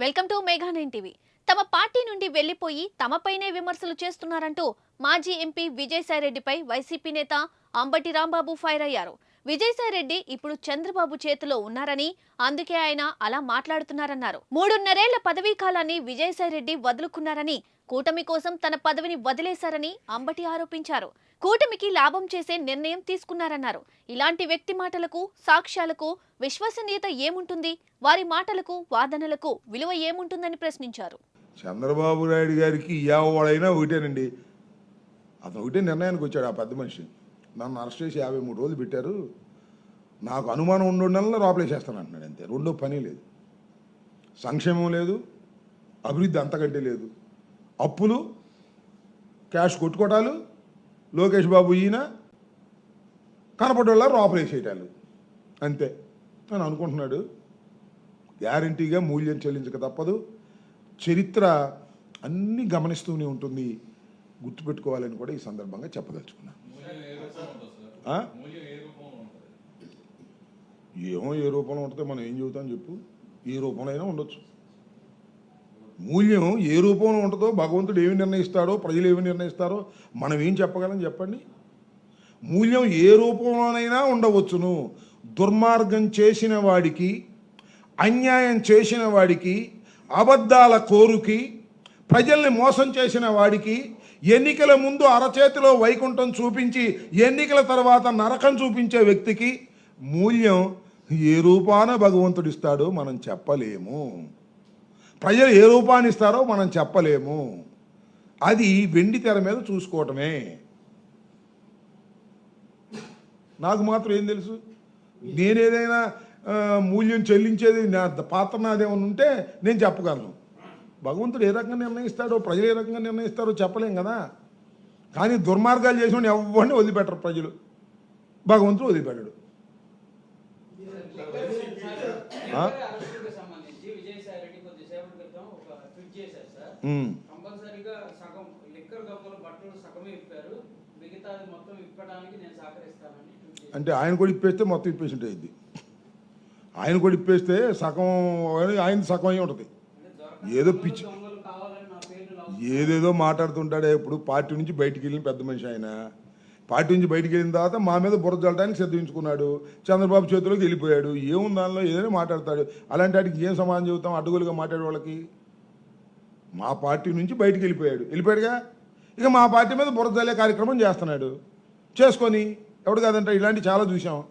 Welcome to mega nine TV. తమ party నుండి వెళ్ళిపోయి తమపైనే విమర్శలు చేస్తున్నారంటూ మాజీ ఎంపీ విజయసాయిరెడ్డిపై వైసీపీ నేత అంబటి రాంబాబు ఫైర్ అయ్యారు. విజయసాయిరెడ్డి ఇప్పుడు చంద్రబాబు చేతిలో ఉన్నారని అందుకే ఆయన అలా మాట్లాడుతున్నారన్నారు. మూడున్నరేళ్ళ పదవీ కాలాన్ని విజయసాయిరెడ్డి వదులుకున్నారని కూటమి కోసం తన పదవిని వదిలేశారని అంబటి ఆరోపించారు. కూటమికి లాభం చేసే నిర్ణయం తీసుకున్నారన్నారు. ఇలాంటి వ్యక్తి మాటలకు సాక్ష్యాలకు విశ్వసనీయత ఏముంటుంది? వారి మాటలకు వాదనలకు విలువ ఏముంటుందని ప్రశ్నించారు. చంద్రబాబు నాయుడు గారికి ఎవడైనా ఒకటేనండి. అతను ఒకటే నిర్ణయానికి వచ్చాడు ఆ పెద్ద మనిషి. నన్ను అరెస్ట్ చేసి యాభై మూడు రోజులు పెట్టారు. నాకు అనుమానం ఉండు నెలల లోపలేసేస్తాను అంటున్నాడు అంతే. రెండో పని లేదు. సంక్షేమం లేదు. అభివృద్ధి అంతకంటే లేదు. అప్పులు క్యాష్ కొట్టుకోవటాలు లోకేష్ బాబు ఈయన కనపడేలా చేయటాలు అంతే. అని అనుకుంటున్నాడు గ్యారంటీగా మూల్యం చెల్లించక తప్పదు. చరిత్ర అన్నీ గమనిస్తూనే ఉంటుంది. గుర్తుపెట్టుకోవాలని కూడా ఈ సందర్భంగా చెప్పదలుచుకున్నాను ఏమో ఏ రూపంలో ఉంటుందో మనం ఏం చెబుతాం చెప్పు. ఏ రూపంలో అయినా ఉండొచ్చు. మూల్యం ఏ రూపంలో ఉంటుందో భగవంతుడు ఏమి నిర్ణయిస్తాడో ప్రజలు ఏమి నిర్ణయిస్తారో మనం ఏం చెప్పగలం చెప్పండి? మూల్యం ఏ రూపంలోనైనా ఉండవచ్చును. దుర్మార్గం చేసిన వాడికి అన్యాయం చేసిన వాడికి అబద్ధాల కోరుకి ప్రజల్ని మోసం చేసిన వాడికి ఎన్నికల ముందు అరచేతిలో వైకుంఠం చూపించి ఎన్నికల తర్వాత నరకం చూపించే వ్యక్తికి మూల్యం ఏ రూపాన భగవంతుడిస్తాడో మనం చెప్పలేము. ప్రజలు ఏ రూపాన్ని ఇస్తారో మనం చెప్పలేము. అది వెండి తెర మీద చూసుకోవటమే. నాకు మాత్రం ఏం తెలుసు? నేనేదైనా మూల్యం చెల్లించేది నా పాత్ర నాదేమన్నా ఉంటే నేను చెప్పగలను. భగవంతుడు ఏ రకంగా నిర్ణయిస్తాడో ప్రజలు ఏ రకంగా నిర్ణయిస్తారో చెప్పలేం కదా. కానీ దుర్మార్గాలు చేసిన ఎవరిని వదిలిపెట్టరు ప్రజలు. భగవంతుడు వదిలిపెట్టడు. కంపల్సరీగా సగం లిక్కర్ గబ్బల బట్టలు సగమే ఇప్పారు. మిగతాది మొత్తం ఇప్పడానికి నేను సహకరిస్తానని ట్వీట్ చేశారు అంటే ఆయన కూడా ఇప్పేస్తే మొత్తం ఇప్పేసి ఉంటుంది ఆయన కూడా ఇప్పేస్తే సగం ఆయన సగం అయి ఉంటుంది. ఏదో పిచ్చి ఏదేదో మాట్లాడుతుంటాడే ఇప్పుడు. పార్టీ నుంచి బయటికి వెళ్ళిన పెద్ద మనిషి ఆయన. పార్టీ నుంచి బయటికి వెళ్ళిన తర్వాత మా మీద బుర్ర జల్లడానికి సిద్ధించుకున్నాడు. చంద్రబాబు చేతిలోకి వెళ్ళిపోయాడు. ఏముంది దానిలో? ఏదైనా మాట్లాడతాడు. అలాంటి వాటికి ఏం సమాధానం చెబుతాం? అడ్డగోలుగా మాట్లాడే వాళ్ళకి. మా పార్టీ నుంచి బయటికి వెళ్ళిపోయాడు. వెళ్ళిపోయాడుగా? ఇక మా పార్టీ మీద బుర్ర కార్యక్రమం చేస్తున్నాడు. చేసుకొని ఎవడు కాదంటే ఇలాంటివి చాలా చూసాం